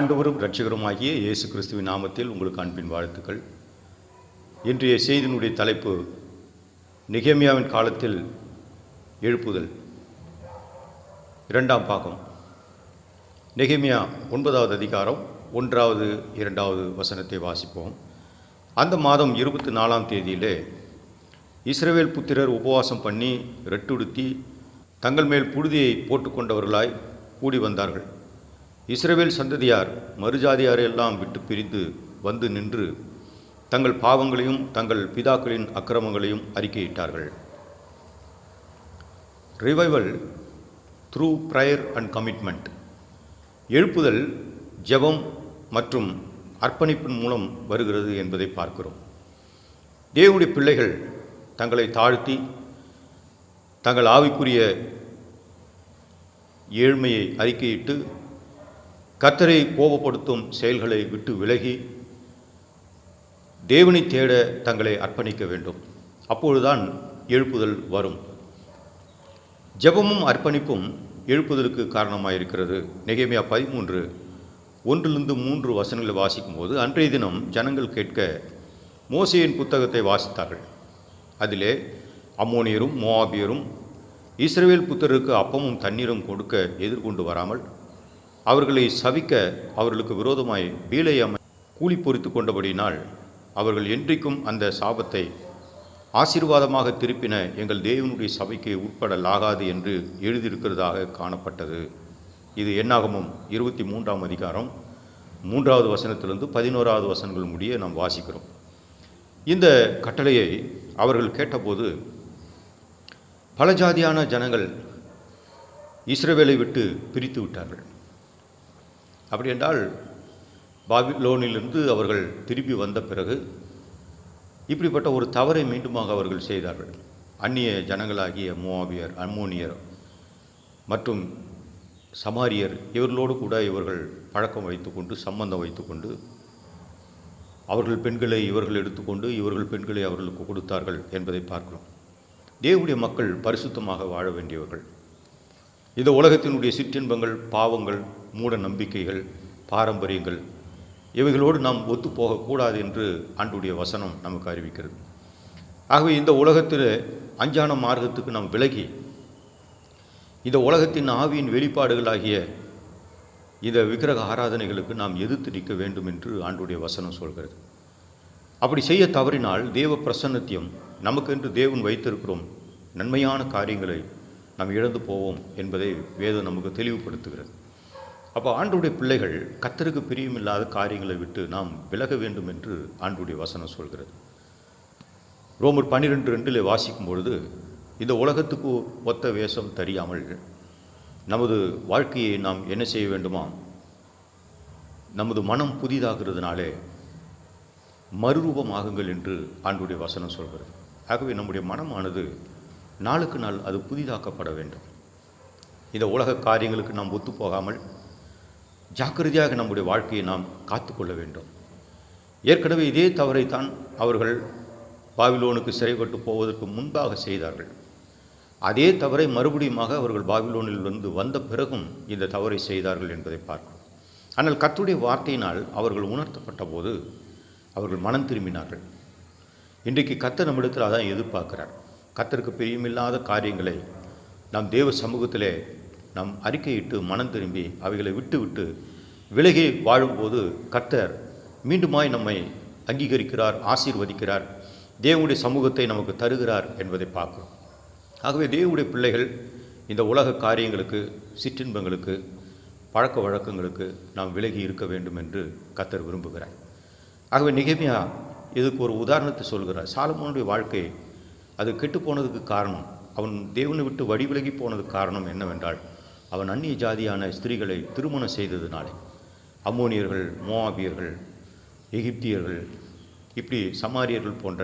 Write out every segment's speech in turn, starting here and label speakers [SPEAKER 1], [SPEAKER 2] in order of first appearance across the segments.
[SPEAKER 1] ஆண்டவரும் இரட்சகருமாகிய இயேசு கிறிஸ்துவின் நாமத்தில் உங்களுக்கு அன்பின் வாழ்த்துக்கள். இன்றைய செய்தியினுடைய தலைப்பு நிகேமியாவின் காலத்தில் எழுப்புதல். இரண்டாம் பாகம். நிகேமியா ஒன்பதாவது அதிகாரம் ஒன்றாவது இரண்டாவது வசனத்தை வாசிப்போம். அந்த மாதம் இருபத்தி நாலாம் தேதியிலே இஸ்ரவேல் புத்திரர் உபவாசம் பண்ணி ரெட்டுடுத்தி தங்கள் மேல் புழுதியை போட்டுக்கொண்டவர்களாய் கூடி வந்தார்கள். இஸ்ரேவேல் சந்ததியார் மறுஜாதியாரையெல்லாம் விட்டு பிரிந்து வந்து நின்று தங்கள் பாவங்களையும் தங்கள் பிதாக்களின் அக்கிரமங்களையும் அறிக்கையிட்டார்கள். Revival through prayer and commitment எழுப்புதல் ஜெபம் மற்றும் அர்ப்பணிப்பின் மூலம் வருகிறது என்பதை பார்க்கிறோம். தேவனுடைய பிள்ளைகள் தங்களை தாழ்த்தி தங்கள் ஆவிக்குரிய ஏழ்மையை அறிக்கையிட்டு கர்த்தரை கோபப்படுத்தும் செயல்களை விட்டு விலகி தேவனை தேட தங்களை அர்ப்பணிக்க வேண்டும். அப்பொழுதுதான் எழுப்புதல் வரும். ஜெபமும் அர்ப்பணிப்பும் எழுப்புதலுக்கு காரணமாக இருக்கிறது நெகேமியா பதிமூன்று ஒன்றிலிருந்து மூன்று வசனங்களை வாசிக்கும்போது அன்றைய தினம் ஜனங்கள் கேட்க மோசையின் புத்தகத்தை வாசித்தார்கள். அதிலே அம்மோனியரும் மோவாபியரும் இஸ்ரேல் புத்தருக்கு அப்பமும் தண்ணீரும் கொடுக்க எதிர்கொண்டு வராமல் அவர்களை சவிக்க அவர்களுக்கு விரோதமாய் பீலையம்மை கூலி பொறித்து கொண்டபடியினால் அவர்கள் என்றைக்கும் அந்த சாபத்தை ஆசீர்வாதமாக திருப்பின எங்கள் தேவனுடைய சபைக்கு உட்படலாகாது என்று எழுதியிருக்கிறதாக காணப்பட்டது. இது என்னாகமும் இருபத்தி மூன்றாம் அதிகாரம் மூன்றாவது வசனத்திலிருந்து பதினோராவது வசனங்கள் முடிய நாம் வாசிக்கிறோம். இந்த கட்டளையை அவர்கள் கேட்டபோது பல ஜாதியான ஜனங்கள் இஸ்ரவேலை விட்டு பிரித்து விட்டார்கள். அப்படி என்றால் பாபிலோனிலிருந்து அவர்கள் திரும்பி வந்த பிறகு இப்படிப்பட்ட ஒரு தவறை மீண்டுமாக அவர்கள் செய்தார்கள். அந்நிய ஜனங்களாகிய மோவாபியர் அம்மோனியர் மற்றும் சமாரியர் இவர்களோடு கூட இவர்கள் பழக்கம் வைத்துக்கொண்டு சம்பந்தம் வைத்துக்கொண்டு அவர்கள் பெண்களை இவர்கள் எடுத்துக்கொண்டு இவர்கள் பெண்களை அவர்களுக்கு கொடுத்தார்கள் என்பதை பார்க்கிறோம். தேவனுடைய மக்கள் பரிசுத்தமாக வாழ வேண்டியவர்கள். இந்த உலகத்தினுடைய சிற்றின்பங்கள் பாவங்கள் மூட நம்பிக்கைகள் பாரம்பரியங்கள் இவைகளோடு நாம் ஒத்து போகக்கூடாது என்று ஆண்டுடைய வசனம் நமக்கு அறிவிக்கிறது. ஆகவே இந்த உலகத்தில் அஞ்சான மார்க்கத்துக்கு நாம் விலகி இந்த உலகத்தின் ஆவியின் வெளிப்பாடுகளாகிய இந்த விக்கிரக ஆராதனைகளுக்கு நாம் எதிர்த்து நிற்க வேண்டும் என்று ஆண்டுடைய வசனம் சொல்கிறது. அப்படி செய்ய தவறினால் தேவ பிரசன்னத்தையும் நமக்கென்று தேவன் வைத்திருக்கிறோம் நன்மையான காரியங்களை நாம் இழந்து போவோம் என்பதை வேதம் நமக்கு தெளிவுபடுத்துகிறது. அப்போ ஆண்டுடைய பிள்ளைகள் கத்தருக்கு பிரியமில்லாத காரியங்களை விட்டு நாம் விலக வேண்டும் என்று ஆண்டுடைய வசனம் சொல்கிறது. ரோமர் பன்னிரெண்டு ரெண்டில் வாசிக்கும் பொழுது இந்த உலகத்துக்கு ஒத்த வேஷம் தெரியாமல் நமது வாழ்க்கையை நாம் என்ன செய்ய வேண்டுமா? நமது மனம் புதிதாகிறதுனாலே மறுரூபமாகுங்கள் என்று ஆண்டுடைய வசனம் சொல்கிறது. ஆகவே நம்முடைய மனமானது நாளுக்கு நாள் அது புதிதாக்கப்பட வேண்டும். இந்த உலக காரியங்களுக்கு நாம் ஒத்துப்போகாமல் ஜாக்கிரதையாக நம்முடைய வாழ்க்கையை நாம் காத்துக்கொள்ள வேண்டும். ஏற்கனவே இதே தவறைத்தான் அவர்கள் பாபிலோனுக்கு சிறைப்பட்டு போவதற்கு முன்பாக செய்தார்கள். அதே தவறை மறுபடியுமாக அவர்கள் பாபிலோனில் இருந்து வந்த பிறகும் இந்த தவறை செய்தார்கள் என்பதை பார்க்கிறோம். ஆனால் கத்துடைய வார்த்தையினால் அவர்கள் உணர்த்தப்பட்ட போது அவர்கள் மனம் திரும்பினார்கள். இன்றைக்கு கத்தர் நம்மிடத்தில் அதான் எதிர்பார்க்கிறார். கத்தருக்கு பிரியமில்லாத காரியங்களை நாம் தேவ சமூகத்திலே நம் அறிக்கையிட்டு மனம் திரும்பி அவைகளை விட்டு விட்டு விலகி வாழும்போது கர்த்தர் மீண்டுமாய் நம்மை அங்கீகரிக்கிறார் ஆசீர்வதிக்கிறார். தேவனுடைய சமூகத்தை நமக்கு தருகிறார் என்பதை பார்க்கிறோம். ஆகவே தேவனுடைய பிள்ளைகள் இந்த உலக காரியங்களுக்கு சிற்றின்பங்களுக்கு பழக்க வழக்கங்களுக்கு நாம் விலகி இருக்க வேண்டும் என்று கத்தர் விரும்புகிறார். ஆகவே நிகழ்மையா இதுக்கு ஒரு உதாரணத்தை சொல்கிறார். சாலமோனுடைய வாழ்க்கை அது கெட்டு போனதுக்கு காரணம் அவன் தேவனை விட்டு வடிவிலகி போனதுக்கு காரணம் என்னவென்றால் அவன் அந்நிய ஜாதியான ஸ்திரீகளை திருமணம் செய்ததுனாலே. அம்மோனியர்கள் மோவாபியர்கள் எகிப்தியர்கள் இப்படி சமாரியர்கள் போன்ற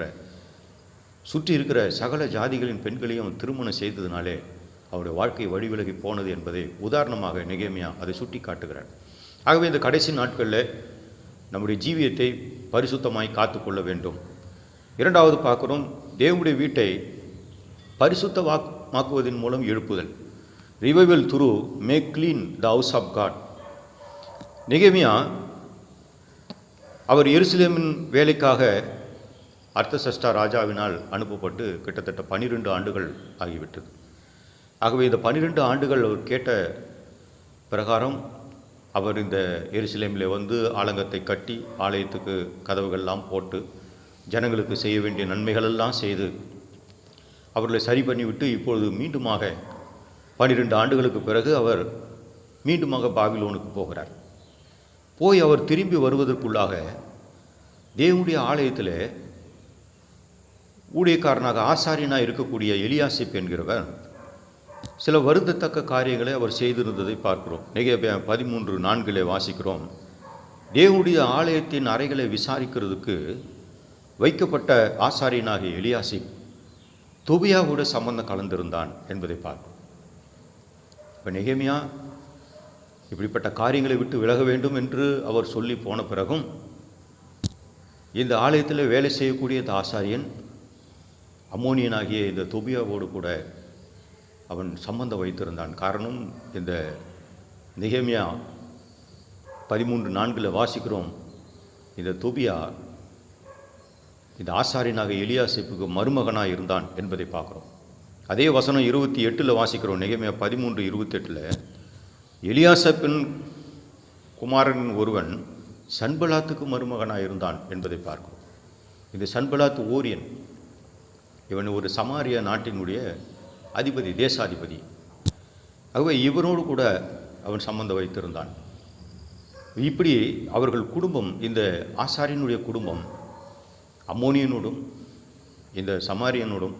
[SPEAKER 1] சுற்றி இருக்கிற சகல ஜாதிகளின் பெண்களையும் அவன் திருமணம் செய்ததுனாலே அவருடைய வாழ்க்கை வழிவிலகி போனது என்பதை உதாரணமாக நிகழ்மையா அதை சுட்டி காட்டுகிறார் ஆகவே இந்த கடைசி நாட்களில் நம்முடைய ஜீவியத்தை பரிசுத்தமாய் காத்துக்கொள்ள வேண்டும். இரண்டாவது பார்க்குறோம் தேவனுடைய வீட்டை பரிசுத்தமாக்குவதன் மூலம் எழுப்புதல். Revival through make clean the house of God நெகேமியா அவர் எருசலேமின் வேலைக்காக அர்த்தசஷ்டா ராஜாவினால் அனுப்பப்பட்டு கிட்டத்தட்ட பன்னிரெண்டு ஆண்டுகள் ஆகிவிட்டது. ஆகவே இந்த பன்னிரெண்டு ஆண்டுகள் அவர் கேட்ட பிரகாரம் அவர் இந்த எருசலேமில் வந்து ஆலங்கத்தை கட்டி ஆலயத்துக்கு கதவுகள்லாம் போட்டு ஜனங்களுக்கு செய்ய வேண்டிய நன்மைகளெல்லாம் செய்து அவர்களை சரி பண்ணிவிட்டு இப்பொழுது மீண்டுமாக பன்னிரெண்டு ஆண்டுகளுக்கு பிறகு அவர் மீண்டுமாக பாபிலோனுக்கு போகிறார். போய் அவர் திரும்பி வருவதற்குள்ளாக தேவனுடைய ஆலயத்தில் ஊழியக்காரனாக ஆசாரியனாக இருக்கக்கூடிய எலியாசிப் என்கிறவர் சில வருந்தத்தக்க காரியங்களை அவர் செய்திருந்ததை பார்க்கிறோம். நெகேபியா பதிமூன்று நான்கிலே வாசிக்கிறோம். தேவனுடைய ஆலயத்தின் அறைகளை விசாரிக்கிறதுக்கு வைக்கப்பட்ட ஆசாரியனாகிய எலியாசிப் தொபியாவோட சம்பந்தம் கலந்திருந்தான் என்பதை பார்க்கிறோம். இப்போ நெகேமியா இப்படிப்பட்ட காரியங்களை விட்டு விலக வேண்டும் என்று அவர் சொல்லி போன பிறகும் இந்த ஆலயத்தில் வேலை செய்யக்கூடிய இந்த ஆசாரியன் அம்மோனியனாகிய இந்த தொபியாவோடு கூட அவன் சம்பந்தம் வைத்திருந்தான். காரணம் இந்த நெகேமியா பதிமூன்று நான்கில் வாசிக்கிறோம். இந்த தொபியா இந்த ஆசாரியனாக எலியாசிப்புக்கு மருமகனாக இருந்தான் என்பதை பார்க்குறோம். அதே வசனம் இருபத்தி எட்டில் வாசிக்கிறோம். நெகேமியா பதிமூன்று இருபத்தெட்டில் எலியாசப்பின் குமாரன் ஒருவன் சன்பலாத்துக்கு மருமகனாக இருந்தான் என்பதை பார்க்கிறோம். இந்த சன்பலாத்து ஓரியன் இவன் ஒரு சமாரிய நாட்டினுடைய அதிபதி தேசாதிபதி. ஆகவே இவனோடு கூட அவன் சம்பந்தம் வைத்திருந்தான். இப்படி அவர்கள் குடும்பம் இந்த ஆசாரியனுடைய குடும்பம் அம்மோனியனோடும் இந்த சமாரியனோடும்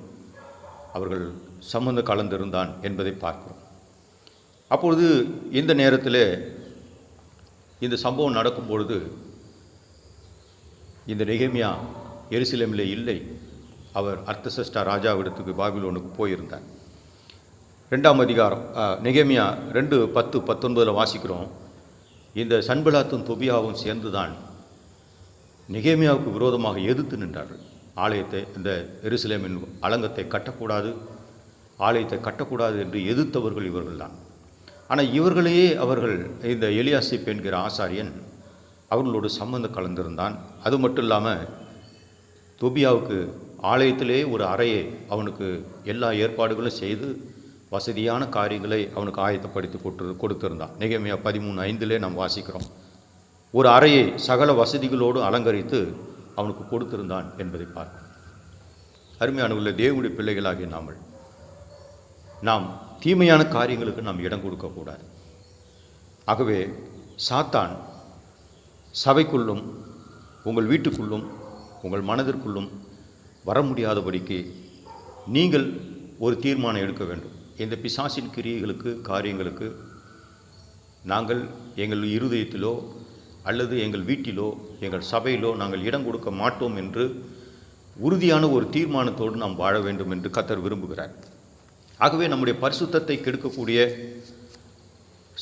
[SPEAKER 1] அவர்கள் சம்பந்தம் கலந்திருந்தான் என்பதை பார்க்கிறோம். அப்பொழுது இந்த நேரத்தில் இந்த சம்பவம் நடக்கும் பொழுது இந்த நெகேமியா எருசலேமில் இல்லை. அவர் அர்த்தசஷ்டா ராஜாவிடத்துக்கு பாபிலோனுக்கு போயிருந்தார். ரெண்டாம் அதிகாரம் நெகேமியா ரெண்டு பத்து பத்தொன்பதில் வாசிக்கிறோம். இந்த சன்பலாத்தும் தொபியாவும் சேர்ந்து தான் நெகேமியாவுக்கு விரோதமாக எதிர்த்து நின்றார்கள். ஆலயத்தை இந்த எருசலேமின் அலங்கத்தை கட்டக்கூடாது ஆலயத்தை கட்டக்கூடாது என்று எதிர்த்தவர்கள் இவர்கள்தான். ஆனால் இவர்களையே அவர்கள் இந்த எலியாசிப் என்கிற ஆசாரியன் அவர்களோடு சம்பந்தம் கலந்திருந்தான். அது மட்டும் இல்லாமல் தொபியாவுக்கு ஆலயத்திலே ஒரு அறையை அவனுக்கு எல்லா ஏற்பாடுகளும் செய்து வசதியான காரியங்களை அவனுக்கு ஆயத்தப்படுத்தி கொட்டு கொடுத்திருந்தான். நிகழ்மையா பதிமூணு ஐந்திலே நாம் வாசிக்கிறோம். ஒரு அறையை சகல வசதிகளோடு அலங்கரித்து அவனுக்கு கொடுத்திருந்தான் என்பதை அருமையான உள்ள தேவனுடைய பிள்ளைகளாகிய நாமல் நாம் தீமையான காரியங்களுக்கு நாம் இடம் கொடுக்கக்கூடாது ஆகவே சாத்தான் சபைக்குள்ளும் உங்கள் வீட்டுக்குள்ளும் உங்கள் மனதிற்குள்ளும் வர முடியாதபடிக்கு நீங்கள் ஒரு தீர்மானம் எடுக்க வேண்டும். இந்த பிசாசின் கிரியைகளுக்கு காரியங்களுக்கு நாங்கள் எங்கள் இருதயத்திலோ அல்லது எங்கள் வீட்டிலோ எங்கள் சபையிலோ நாங்கள் இடம் கொடுக்க மாட்டோம் என்று உறுதியான ஒரு தீர்மானத்தோடு நாம் வாழ வேண்டும் என்று கத்தர் விரும்புகிறார். ஆகவே நம்முடைய பரிசுத்தத்தை கெடுக்கக்கூடிய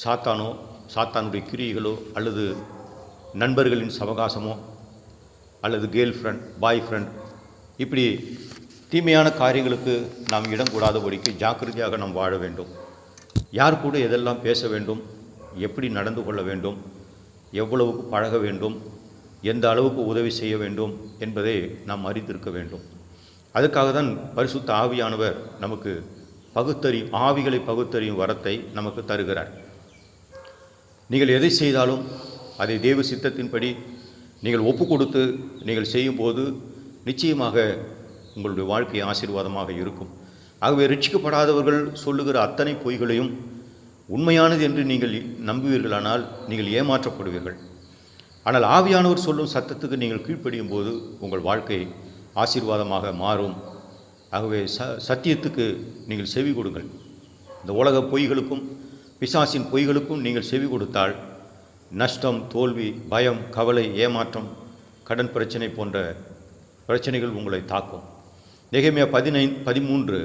[SPEAKER 1] சாத்தானோ சாத்தானுடைய கிரியைகளோ அல்லது நண்பர்களின் சவகாசமோ அல்லது கேர்ள் ஃப்ரெண்ட் பாய் ஃப்ரெண்ட் இப்படி தீமையான காரியங்களுக்கு நாம் இடம் கூடாதபடிக்கு ஜாக்கிரதையாக நாம் வாழ வேண்டும். யார் கூட எதெல்லாம் பேச வேண்டும் எப்படி நடந்து கொள்ள வேண்டும் எவ்வளவுக்கு பழக வேண்டும் எந்த அளவுக்கு உதவி செய்ய வேண்டும் என்பதை நாம் அறிந்திருக்க வேண்டும். அதுக்காக தான் பரிசுத்த ஆவியானவர் நமக்கு பகுத்தறியும் ஆவிகளை பகுத்தறியும் வரத்தை நமக்கு தருகிறார். நீங்கள் எதை செய்தாலும் அதை தேவ சித்தத்தின்படி நீங்கள் ஒப்பு கொடுத்து நீங்கள் செய்யும்போது நிச்சயமாக உங்களுடைய வாழ்க்கை ஆசீர்வாதமாக இருக்கும். ஆகவே ரட்சிக்கப்படாதவர்கள் சொல்லுகிற அத்தனை பொய்களையும் உண்மையானது என்று நீங்கள் நம்புவீர்களானால் நீங்கள் ஏமாற்றப்படுவீர்கள். ஆனால் ஆவியானவர் சொல்லும் சத்தத்துக்கு நீங்கள் கீழ்ப்படியும் போது உங்கள் வாழ்க்கை ஆசீர்வாதமாக மாறும். ஆகவே ச சத்தியத்துக்கு நீங்கள் செவி கொடுங்கள். இந்த உலக பொய்களுக்கும் பிசாசின் பொய்களுக்கும் நீங்கள் செவி கொடுத்தால் நஷ்டம் தோல்வி பயம் கவலை ஏமாற்றம் கடன் பிரச்சனை போன்ற பிரச்சனைகள் உங்களை தாக்கும். நெகேமியா பதினை பதிமூன்று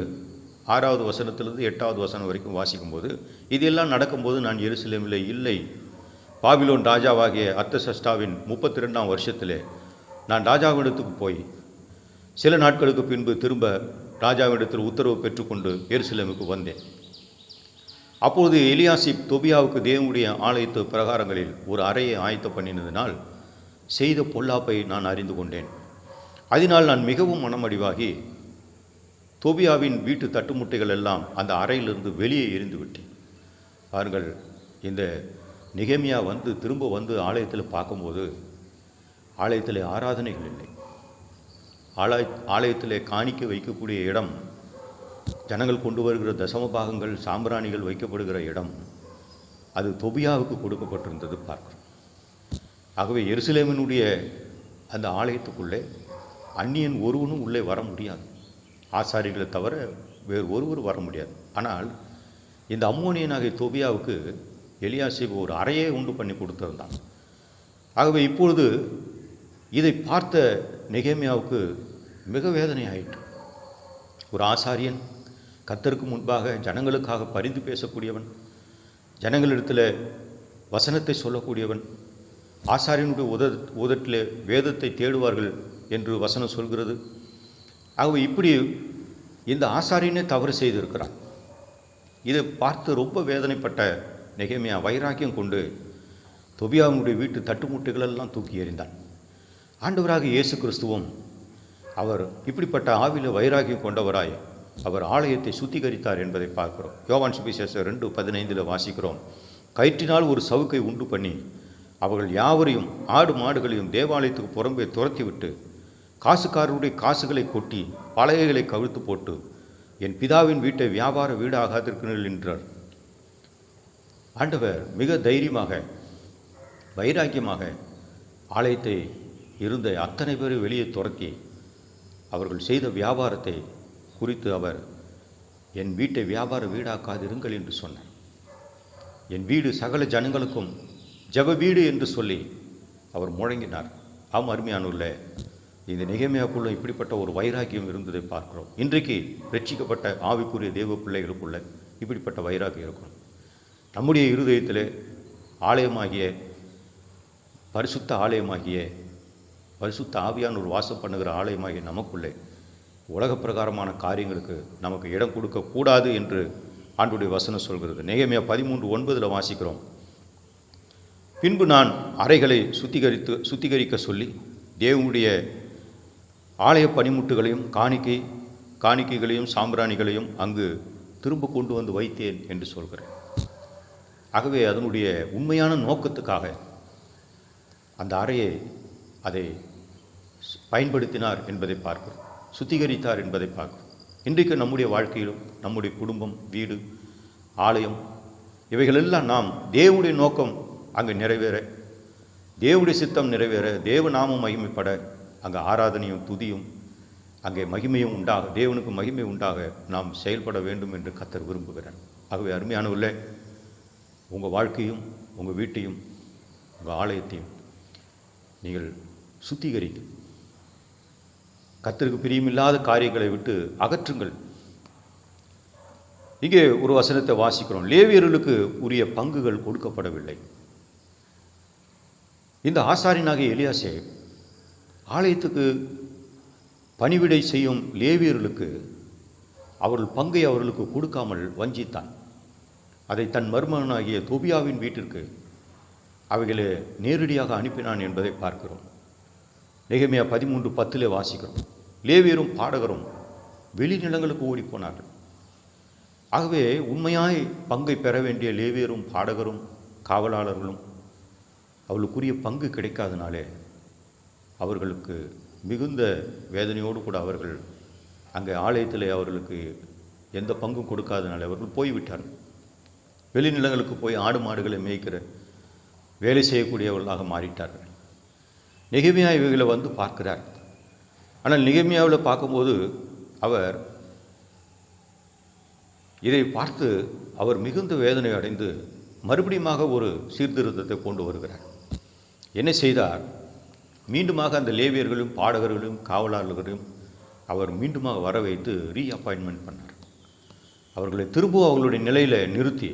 [SPEAKER 1] ஆறாவது வசனத்திலிருந்து எட்டாவது வசனம் வரைக்கும் வாசிக்கும்போது இதெல்லாம் நடக்கும்போது நான் எருசலேமில் இல்லை. பாபிலோன் ராஜாவாகிய அர்த்தசஷ்டாவின் முப்பத்தி ரெண்டாம் வருஷத்திலே நான் ராஜாவிடத்துக்கு போய் சில நாட்களுக்கு பின்பு திரும்ப ராஜாவிடத்தில் உத்தரவு பெற்றுக்கொண்டு எருசலேமுக்கு வந்தேன். அப்போது எலியாசிப் தொபியாவுக்கு தேவனுடைய ஆலயத்து பிரகாரங்களில் ஒரு அறையை ஆயத்த பண்ணினதினால் செய்த பொல்லாப்பை நான் அறிந்து கொண்டேன். அதனால் நான் மிகவும் மனமடிவாகி தோபியாவின் வீட்டு தட்டுமுட்டைகள் எல்லாம் அந்த அறையிலிருந்து வெளியே எரிந்து விட்டேன். பாருங்கள் இந்த நிகமியா வந்து திரும்ப வந்து ஆலயத்தில் பார்க்கும்போது ஆலயத்தில் ஆராதனைகள் இல்லை. ஆலய ஆலயத்தில் காணிக்க வைக்கக்கூடிய இடம் ஜனங்கள் கொண்டு வருகிற தசம பாகங்கள் சாம்பிராணிகள் வைக்கப்படுகிற இடம் அது தொபியாவுக்கு கொடுக்கப்பட்டிருந்தது பார்க்குறோம். ஆகவே எருசலேமினுடைய அந்த ஆலயத்துக்குள்ளே அந்நியன் ஒருவனும் உள்ளே வர முடியாது. ஆசாரிகளை தவிர வேறு ஒருவர் வர முடியாது. ஆனால் இந்த அம்மோனியனாகிய தொபியாவுக்கு எலியாசிப் ஒரு அறையே உண்டு பண்ணி கொடுத்துருந்தான். ஆகவே இப்பொழுது இதை பார்த்த நெகேமியாவுக்கு மிக வேதனை ஆயிற்று ஒரு ஆசாரியன் கத்தருக்கு முன்பாக ஜனங்களுக்காக பரிந்து பேசக்கூடியவன் ஜனங்களிடத்தில் வசனத்தை சொல்லக்கூடியவன் ஆசாரியனுடைய உத உதட்டில் வேதத்தை தேடுவார்கள் என்று வசனம் சொல்கிறது. ஆகவே இப்படி இந்த ஆசாரியனே தவறு செய்திருக்கிறான். இதை பார்த்து ரொம்ப வேதனைப்பட்ட நெகேமியா வைராக்கியம் கொண்டு தொபியாவுடைய வீட்டு தட்டுமுட்டுகளெல்லாம் தூக்கி எறிந்தான். ஆண்டவராக இயேசு கிறிஸ்துவும் அவர் இப்படிப்பட்ட ஆவில வைராகியம் கொண்டவராய் அவர் ஆலயத்தை சுத்திகரித்தார் என்பதை பார்க்கிறோம். யோவான் சுபிசேஷம் ரெண்டு பதினைந்தில் வாசிக்கிறோம். கயிற்றினால் ஒரு சவுக்கை உண்டு பண்ணி அவர்கள் யாவரையும் ஆடு மாடுகளையும் தேவாலயத்துக்கு புறம்பே துரத்திவிட்டு காசுக்காரருடைய காசுகளை கொட்டி பலகைகளை கவிழ்த்து போட்டு என் பிதாவின் வீட்டை வியாபார வீடாகாதிருக்கிறீர்கள் என்றார். ஆண்டவர் மிக தைரியமாக வைராக்கியமாக ஆலயத்தை இருந்த அத்தனை பேரை வெளியே துரத்தி அவர்கள் செய்த வியாபாரத்தை குறித்து அவர் என் வீட்டை வியாபார வீடாக்காதிருங்கள் என்று சொன்னார். என் வீடு சகல ஜனங்களுக்கும் ஜெப வீடு என்று சொல்லி அவர் முழங்கினார். ஆம் அருமையானுள்ள இந்த நிகமையாக்குள்ள இப்படிப்பட்ட ஒரு வைராக்கியம் இருந்ததை பார்க்கிறோம். இன்றைக்கு ரட்சிக்கப்பட்ட ஆவிக்குரிய தேவ பிள்ளைகளுக்குள்ள இப்படிப்பட்ட வைராக்கியம் இருக்கும். நம்முடைய இருதயத்தில் ஆலயமாகிய பரிசுத்த ஆலயமாகிய பரிசுத்த ஆவியான ஒரு வாசம் பண்ணுகிற ஆலயமாகிய நமக்குள்ளே உலக பிரகாரமான காரியங்களுக்கு நமக்கு இடம் கொடுக்கக்கூடாது என்று ஆண்டுடைய வசனம் சொல்கிறது. நேகமையா பதிமூன்று ஒன்பதில் வாசிக்கிறோம். பின்பு நான் அறைகளை சுத்திகரித்து சுத்திகரிக்க சொல்லி தேவனுடைய ஆலய பனிமுட்டுகளையும் காணிக்கை காணிக்கைகளையும் சாம்பிராணிகளையும் அங்கு திரும்ப கொண்டு வந்து வைத்தேன் என்று சொல்கிறேன். ஆகவே அதனுடைய உண்மையான நோக்கத்துக்காக அந்த அறையை அதை பயன்படுத்தினார் என்பதை பார்க்கிறோம். சுத்திகரித்தார் என்பதை பார்க்கிறோம். இன்றைக்கு நம்முடைய வாழ்க்கையிலும் நம்முடைய குடும்பம் வீடு ஆலயம் இவைகளெல்லாம் நாம் தேவனுடைய நோக்கம் அங்கு நிறைவேற தேவனுடைய சித்தம் நிறைவேற தேவ நாமம் மகிமைப்பட அங்கே ஆராதனையும் துதியும் அங்கே மகிமையும் உண்டாக தேவனுக்கு மகிமை உண்டாக நாம் செயல்பட வேண்டும் என்று கத்தர் விரும்புகிறார். ஆகவே அருமையானவர்களே உங்கள் வாழ்க்கையும் உங்கள் வீட்டையும் உங்கள் ஆலயத்தையும் நீங்கள் சுத்திகரிங்க கத்தருக்கு பிரியமில்லாத காரியங்களை விட்டு அகற்றுங்கள். இங்கே ஒரு வசனத்தை வாசிக்கிறோம். லேவியர்களுக்கு உரிய பங்குகள் கொடுக்கப்படவில்லை. இந்த ஆசாரியனாகிய எலியாசே ஆலயத்துக்கு பணிவிடை செய்யும் லேவியர்களுக்கு அவர்கள் பங்கை அவர்களுக்கு கொடுக்காமல் வஞ்சித்தான். அதை தன் மருமகனாகிய தொபியாவின் வீட்டிற்கு அவைகளை நேரடியாக அனுப்பினான் என்பதை பார்க்கிறோம். நெகமியா பதிமூன்று பத்திலே வாசிக்கிறோம். லேவியரும் பாடகரும் வெளிநிலங்களுக்கு ஓடிப்போனார்கள். ஆகவே உண்மையாய் பங்கை பெற வேண்டிய லேவியரும் பாடகரும் காவலாளர்களும் அவளுக்குரிய பங்கு கிடைக்காதனாலே அவர்களுக்கு மிகுந்த வேதனையோடு கூட அவர்கள் அங்கே ஆலயத்தில் அவர்களுக்கு எந்த பங்கும் கொடுக்காதனால் அவர்கள் போய்விட்டார்கள் வெளிநிலங்களுக்கு போய் ஆடு மாடுகளை மேய்க்கிற வேலை செய்யக்கூடியவர்களாக மாறிட்டார்கள். நிகமியா இவைகளை வந்து பார்க்கிறார். ஆனால் நிகமியாவில் பார்க்கும்போது அவர் இதை பார்த்து அவர் மிகுந்த வேதனை அடைந்து மறுபடியுமாக ஒரு சீர்திருத்தத்தை கொண்டு வருகிறார். என்ன செய்தார்? மீண்டுமாக அந்த லேவியர்களும் பாடகர்களும் காவலாளர்களும் அவர் மீண்டுமாக வர வைத்து ரீ அப்பாயின்மெண்ட் பண்ணார். அவர்களை திரும்பவும் அவர்களுடைய நிலையில் நிறுத்தி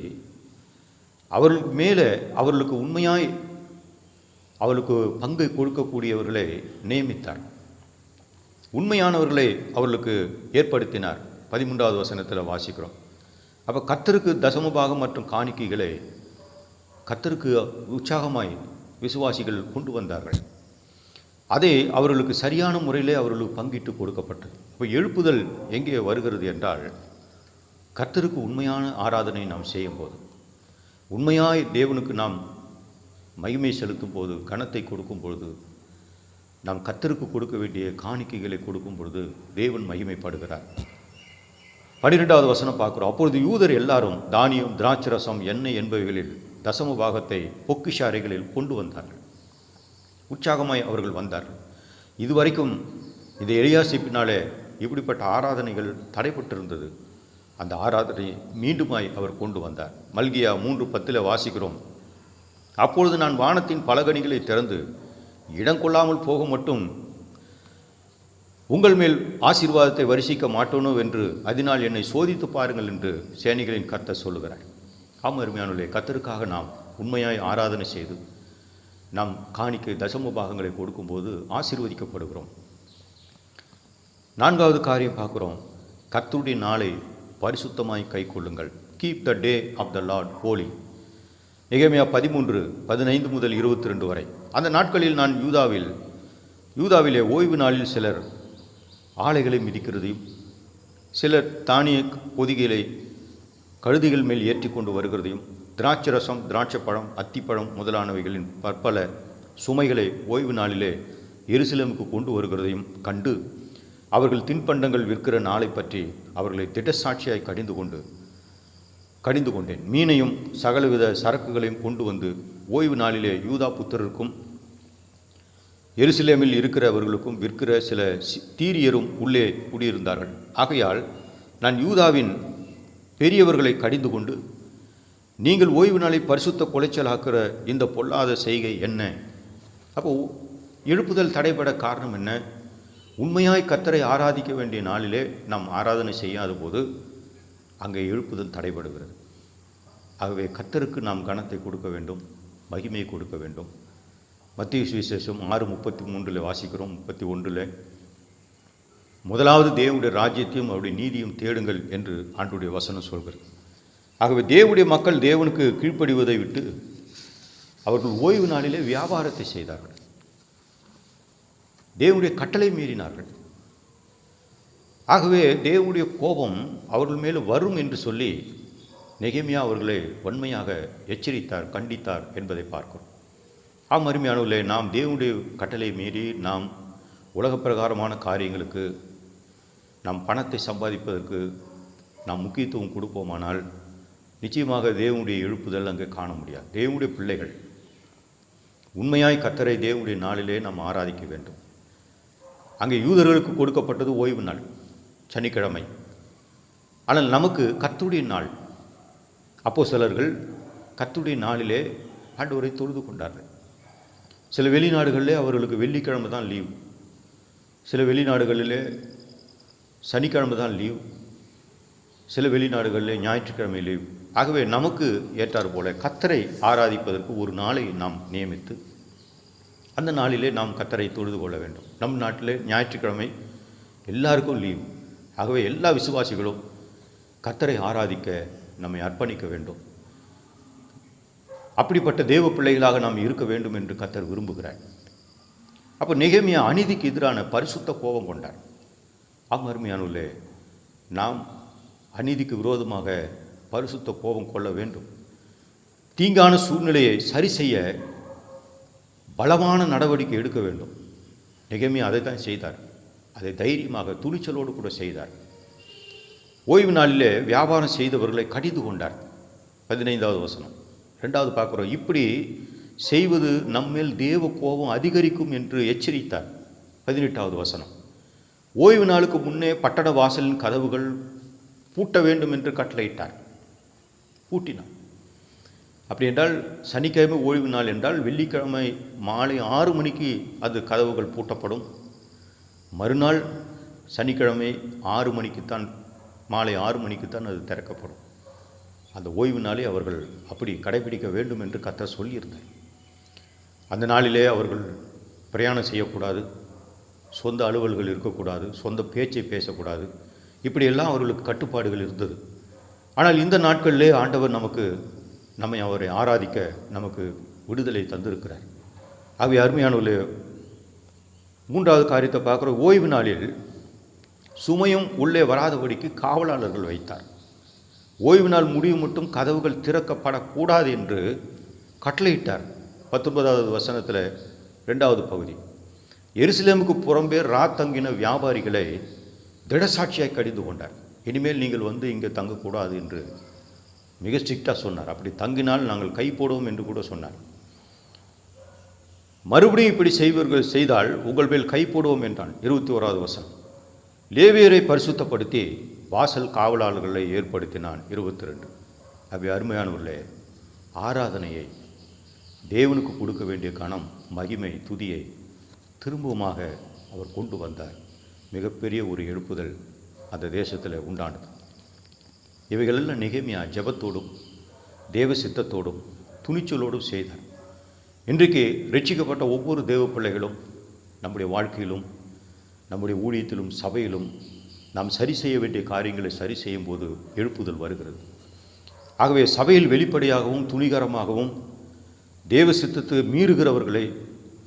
[SPEAKER 1] அவர்கள் மேலே அவர்களுக்கு உண்மையாய் அவர்களுக்கு பங்கை கொடுக்கக்கூடியவர்களை நியமித்தார். உண்மையானவர்களை அவர்களுக்கு ஏற்படுத்தினார். பதிமூன்றாவது வசனத்தில் வாசிக்கிறோம். அப்போ கத்தருக்கு தசமபாகம் மற்றும் காணிக்கைகளை கத்தருக்கு உற்சாகமாய் விசுவாசிகள் கொண்டு வந்தார்கள். அதை அவர்களுக்கு சரியான முறையிலே அவர்களுக்கு பங்கிட்டு கொடுக்கப்பட்டது. இப்போ எழுப்புதல் எங்கே வருகிறது என்றால் கர்த்தருக்கு உண்மையான ஆராதனை நாம் செய்யும்போது உண்மையாய் தேவனுக்கு நாம் மகிமை செலுத்தும் போது கணத்தை கொடுக்கும் பொழுது நாம் கத்தருக்கு கொடுக்க வேண்டிய காணிக்கைகளை கொடுக்கும் பொழுது தேவன் மகிமைப்படுகிறார். பன்னிரெண்டாவது வசனம் பார்க்குறோம். அப்பொழுது யூதர் எல்லாரும் தானியம் திராட்சரசம் எண்ணெய் என்பவைகளில் தசம பாகத்தை பொக்கிஷ அறைகளில் கொண்டு வந்தார்கள். உற்சாகமாய் அவர்கள் வந்தார்கள் இதுவரைக்கும் இந்த எளியாசிப்பினாலே இப்படிப்பட்ட ஆராதனைகள் தடைப்பட்டிருந்தது. அந்த ஆராதனை மீண்டுமாய் அவர் கொண்டு வந்தார். மல்கியா மூன்று பத்தில் வாசிக்கிறோம். அப்பொழுது நான் வானத்தின் பலகணிகளை திறந்து இடம் கொள்ளாமல் போக மட்டும் உங்கள் மேல் ஆசீர்வாதத்தை வரிசிக்க மாட்டோனோ என்று அதனால் என்னை சோதித்து பாருங்கள் என்று சேனைகளின் கத்தை சொல்லுகிறார். ஆம் அருமையானுள்ளே கத்தருக்காக நாம் உண்மையாய் ஆராதனை செய்து நாம் காணிக்கை தசம பாகங்களை கொடுக்கும்போது ஆசீர்வதிக்கப்படுகிறோம். நான்காவது காரியம் பார்க்குறோம். கர்த்தருடைய நாளை பரிசுத்தமாய் கை கொள்ளுங்கள். Keep the day of the Lord holy நிகமையா பதிமூன்று பதினைந்து முதல் இருபத்தி ரெண்டு வரை. அந்த நாட்களில் நான் யூதாவில் யூதாவிலே ஓய்வு நாளில் சிலர் ஆலைகளை மிதிக்கிறதையும் சிலர் தானிய பொதிகளை கழுதிகள் மேல் ஏற்றி கொண்டு வருகிறதையும் திராட்சரசம் திராட்சைப்பழம் அத்திப்பழம் முதலானவைகளின் பற்பல சுமைகளை ஓய்வு நாளிலே எருசலேமுக்கு கொண்டு வருகிறதையும் கண்டு அவர்கள் தின்பண்டங்கள் விற்கிற நாளை பற்றி அவர்களை திட்டசாட்சியாய் கடிந்து கொண்டு கடிந்து கொண்டேன். மீனையும் சகலவித சரக்குகளையும் கொண்டு வந்து ஓய்வு நாளிலே யூதா புத்திரருக்கும் எருசலேமில் இருக்கிறவர்களுக்கும் விற்கிற சில தீரியரும் உள்ளே குடியிருந்தார்கள். ஆகையால் நான் யூதாவின் பெரியவர்களை கடிந்து கொண்டு நீங்கள் ஓய்வு நாளை பரிசுத்த குலைச்சலாக்குற இந்த பொல்லாத செய்கை என்ன? அப்போ எழுப்புதல் தடைபட காரணம் என்ன? உண்மையாய் கத்தரை ஆராதிக்க வேண்டிய நாளிலே நாம் ஆராதனை செய்யாத போது அங்கே எழுப்புதல் தடைபடுகிறது. ஆகவே கத்தருக்கு நாம் கனத்தை கொடுக்க வேண்டும் மகிமையை கொடுக்க வேண்டும். மத்திய சுவிசேஷம் ஆறு முப்பத்தி மூன்றில் வாசிக்கிறோம் முப்பத்தி ஒன்றில். முதலாவது தேவனுடைய ராஜ்யத்தையும் அவருடைய நீதியும் தேடுங்கள் என்று ஆண்டுடைய வசனம் சொல்கிறது. ஆகவே தேவனுடைய மக்கள் தேவனுக்கு கீழ்ப்படிவதை விட்டு அவர்கள் ஓய்வு நாளிலே வியாபாரத்தை செய்தார்கள். தேவனுடைய கட்டளை மீறினார்கள். ஆகவே தேவனுடைய கோபம் அவர்கள் மேலே வரும் என்று சொல்லி நெகிமியா அவர்களை வன்மையாக எச்சரித்தார் கண்டித்தார் என்பதை பார்க்கிறோம். ஆம் அருமையானவர்களே நாம் தேவனுடைய கட்டளை மீறி நாம் உலக பிரகாரமான காரியங்களுக்கு நாம் பணத்தை சம்பாதிப்பதற்கு நாம் முக்கியத்துவம் கொடுப்போமானால் நிச்சயமாக தேவனுடைய எழுப்புதல் அங்கே காண முடியாது. தேவனுடைய பிள்ளைகள். உண்மையாய் கத்தரை தேவனுடைய நாளிலே நாம் ஆராதிக்க வேண்டும். அங்கே யூதர்களுக்கு கொடுக்கப்பட்டது ஓய்வு நாள் சனிக்கிழமை. ஆனால் நமக்கு கத்துடைய நாள். அப்போ சிலர்கள் கத்துடைய நாளிலே ஆண்டவரை தொழுது கொண்டார்கள். சில வெளிநாடுகளிலே அவர்களுக்கு வெள்ளிக்கிழமை தான் லீவ். சில வெளிநாடுகளிலே சனிக்கிழமை தான் லீவ். சில வெளிநாடுகளிலே ஞாயிற்றுக்கிழமை லீவ். ஆகவே நமக்கு ஏற்றார் போல கத்தரை ஆராதிப்பதற்கு ஒரு நாளை நாம் நியமித்து அந்த நாளிலே நாம் கத்தரை தொழுது கொள்ள வேண்டும். நம் நாட்டிலே ஞாயிற்றுக்கிழமை எல்லாருக்கும் லீவ். ஆகவே எல்லா விசுவாசிகளும் கத்தரை ஆராதிக்க நம்மை அர்ப்பணிக்க வேண்டும். அப்படிப்பட்ட தேவ பிள்ளைகளாக நாம் இருக்க வேண்டும் என்று கத்தர் விரும்புகிறார். அப்போ நிகமிய அநீதிக்கு எதிரான பரிசுத்த கோபம் கொண்டார். ஆம் அருமையானுள்ளே நாம் அநீதிக்கு விரோதமாக பரிசுத்த கோபம் கொள்ள வேண்டும். தீங்கான சூழ்நிலையை சரி செய்ய பலமான நடவடிக்கை எடுக்க வேண்டும். நிகமே அதை தான் செய்தார். அதை தைரியமாக துணிச்சலோடு கூட செய்தார். ஓய்வு நாளிலே வியாபாரம் செய்தவர்களை கடிந்து கொண்டார். பதினைந்தாவது வசனம். ரெண்டாவது பார்க்குறோம் இப்படி செய்வது நம்மேல் தேவ கோபம் அதிகரிக்கும் என்று எச்சரித்தார். பதினெட்டாவது வசனம். ஓய்வு நாளுக்கு முன்னே பட்டண வாசலின் கதவுகள் பூட்ட வேண்டும் என்று கட்டளையிட்டார். பூட்டினார் அப்படி என்றால் சனிக்கிழமை ஓய்வு நாள் என்றால் வெள்ளிக்கிழமை மாலை ஆறு மணிக்கு அது கதவுகள் பூட்டப்படும். மறுநாள் சனிக்கிழமை ஆறு மணிக்குத்தான் மாலை ஆறு மணிக்குத்தான் அது திறக்கப்படும். அந்த ஓய்வு நாளை அவர்கள் அப்படி கடைபிடிக்க வேண்டும் என்று கத்த சொல்லியிருந்தார். அந்த நாளிலே அவர்கள் பிரயாணம் செய்யக்கூடாது சொந்த அலுவல்கள் இருக்கக்கூடாது சொந்த பேச்சை பேசக்கூடாது. இப்படியெல்லாம் அவர்களுக்கு கட்டுப்பாடுகள் இருந்தது. ஆனால் இந்த நாட்களிலே ஆண்டவர் நமக்கு நம்மை அவரை ஆராதிக்க நமக்கு விடுதலை தந்திருக்கிறார். அவை அருமையானவர்களே மூன்றாவது காரியத்தை பார்க்குற ஓய்வு நாளில் சுமையும் உள்ளே வராதபடிக்கு காவலாளர்கள் வைத்தார். ஓய்வு நாள் முடிவு மட்டும் கதவுகள் திறக்கப்படக்கூடாது என்று கட்டளையிட்டார். பத்தொன்பதாவது வசனத்தில் ரெண்டாவது பகுதி. எருசலேமுக்கு புறம்பே ரா தங்கின வியாபாரிகளை திடசாட்சியாக கடிந்து கொண்டார். இனிமேல் நீங்கள் வந்து இங்கே தங்கக்கூடாது என்று மிக ஸ்ட்ரிக்டாக சொன்னார். அப்படி தங்கினால் நாங்கள் கை போடுவோம் என்று கூட சொன்னார். மறுபடியும் இப்படி செய்வர்கள் செய்தால் உங்கள் மேல் கை போடுவோம் என்றான் இருபத்தி ஓராவது வசனம். லேவியரை பரிசுத்தப்படுத்தி வாசல் காவலாளர்களை ஏற்படுத்தினான். இருபத்தி ரெண்டு அப்படி அருமையானவர்களே ஆராதனையை தேவனுக்கு கொடுக்க வேண்டிய கணம் மகிமை துதியை திரும்பவுமாக அவர் கொண்டு வந்தார். மிகப்பெரிய ஒரு எழுப்புதல். அந்த தேசத்தில் உண்டானது. இவைகளெல்லாம் நிகழ்மையா ஜெபத்தோடும் தேவ சித்தத்தோடும் துணிச்சலோடும் செய்தார். இன்றைக்கு ரட்சிக்கப்பட்ட ஒவ்வொரு தேவ பிள்ளைகளும் நம்முடைய வாழ்க்கையிலும் நம்முடைய ஊழியத்திலும் சபையிலும் நாம் சரி செய்ய வேண்டிய காரியங்களை சரி செய்யும் போது எழுப்புதல் வருகிறது. ஆகவே சபையில் வெளிப்படையாகவும் துணிகரமாகவும் தேவ சித்தத்தை மீறுகிறவர்களை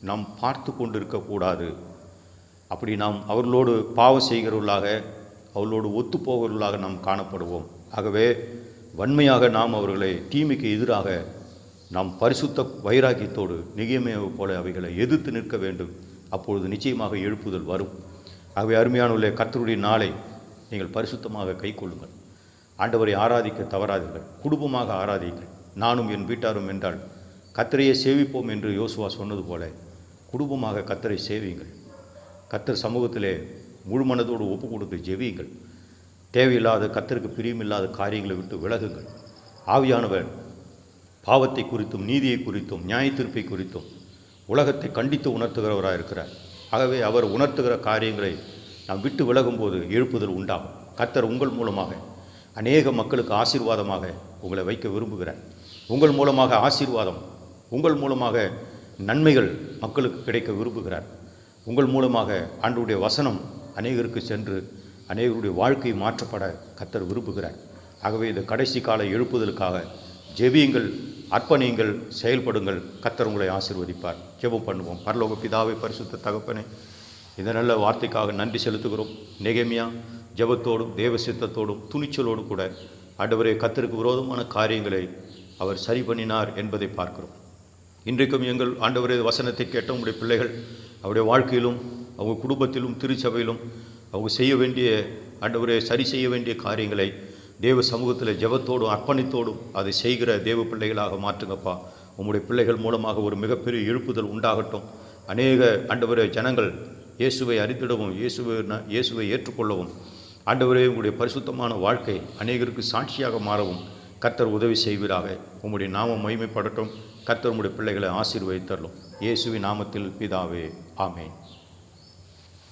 [SPEAKER 1] நாம் பார்த்து கொண்டிருக்கக்கூடாது. அப்படி நாம் அவர்களோடு பாவம் செய்கிறவர்களாக அவளோடு ஒத்துப்போவர்களாக நாம் காணப்படுவோம். ஆகவே வன்மையாக நாம் அவர்களை தீமைக்கு எதிராக நாம் பரிசுத்த வைராக்கியத்தோடு நிகழ்மையை போல அவைகளை எதிர்த்து நிற்க வேண்டும். அப்பொழுது நிச்சயமாக எழுப்புதல் வரும். ஆகவே அருமையானுள்ள கத்தருடைய நாளை நீங்கள் பரிசுத்தமாக கைக்கொள்ளுங்கள் ஆண்டவரை ஆராதிக்க தவறாதீர்கள். குடும்பமாக ஆராதிங்கள் நானும் என் வீட்டாரும் என்றால் கத்தரையே சேவிப்போம் என்று யோசுவா சொன்னது போல குடும்பமாக கத்தரை சேவியுங்கள். கத்தர் சமூகத்திலே முழு மனதோடு ஒப்பு கொடுத்து ஜெவியுங்கள் தேவையில்லாத கத்தருக்கு பிரியமில்லாத காரியங்களை விட்டு விலகுங்கள். ஆவியானவர் பாவத்தை குறித்தும் நீதியை குறித்தும் நியாயத்தீர்ப்பை குறித்தும் உலகத்தை கண்டித்து உணர்த்துகிறவராக இருக்கிறார். ஆகவே அவர் உணர்த்துகிற காரியங்களை நாம் விட்டு விலகும்போது எழுப்புதல் உண்டாகும். கத்தர் உங்கள் மூலமாக அநேக மக்களுக்கு ஆசீர்வாதமாக உங்களை வைக்க விரும்புகிறார். உங்கள் மூலமாக ஆசீர்வாதம் உங்கள் மூலமாக நன்மைகள் மக்களுக்கு கிடைக்க விரும்புகிறார். உங்கள் மூலமாக ஆண்டுடைய வசனம் அநேகருக்கு சென்று அநேகருடைய வாழ்க்கை மாற்றப்பட கத்தர் விரும்புகிறார். ஆகவே இந்த கடைசி கால எழுப்புதலுக்காக ஜெபியுங்கள் அர்ப்பணியுங்கள் செயல்படுங்கள். கத்தர் உங்களை ஆசீர்வதிப்பார். ஜெபம் பண்ணுவோம். பரலோக பிதாவை பரிசுத்த தகப்பனே இந்த நல்ல வார்த்தைக்காக நன்றி செலுத்துகிறோம். நெகமியா ஜெபத்தோடும் தேவ சித்தத்தோடும் துணிச்சலோடும் கூட ஆண்டவரே கத்தருக்கு விரோதமான காரியங்களை அவர் சரி பண்ணினார் என்பதை பார்க்கிறோம். இன்றைக்கும் எங்கள் ஆண்டவரே வசனத்தை கேட்ட உங்களுடைய பிள்ளைகள் அவருடைய வாழ்க்கையிலும் அவங்க குடும்பத்திலும் திருச்சபையிலும் அவங்க செய்ய வேண்டிய ஆண்டவரே சரி செய்ய வேண்டிய காரியங்களை தேவ சமூகத்தில் ஜெபத்தோடும் அர்ப்பணித்தோடும் அதை செய்கிற தேவ பிள்ளைகளாக மாற்றுங்கப்பா. உங்களுடைய பிள்ளைகள் மூலமாக ஒரு மிகப்பெரிய எழுப்புதல் உண்டாகட்டும். அநேக ஆண்டவரே ஜனங்கள் இயேசுவை அறிந்திடவும் இயேசுவை இயேசுவை ஏற்றுக்கொள்ளவும் ஆண்டவரே உங்களுடைய பரிசுத்தமான வாழ்க்கை அநேகருக்கு சாட்சியாக மாறவும் கர்த்தர் உதவி செய்வீராக. உம்முடைய நாமம் மகிமைப்படட்டும். கர்த்தர் உங்களுடைய பிள்ளைகளை ஆசீர்வதித்தரலும். இயேசுவின் நாமத்தில் பிதாவே ஆமேன்.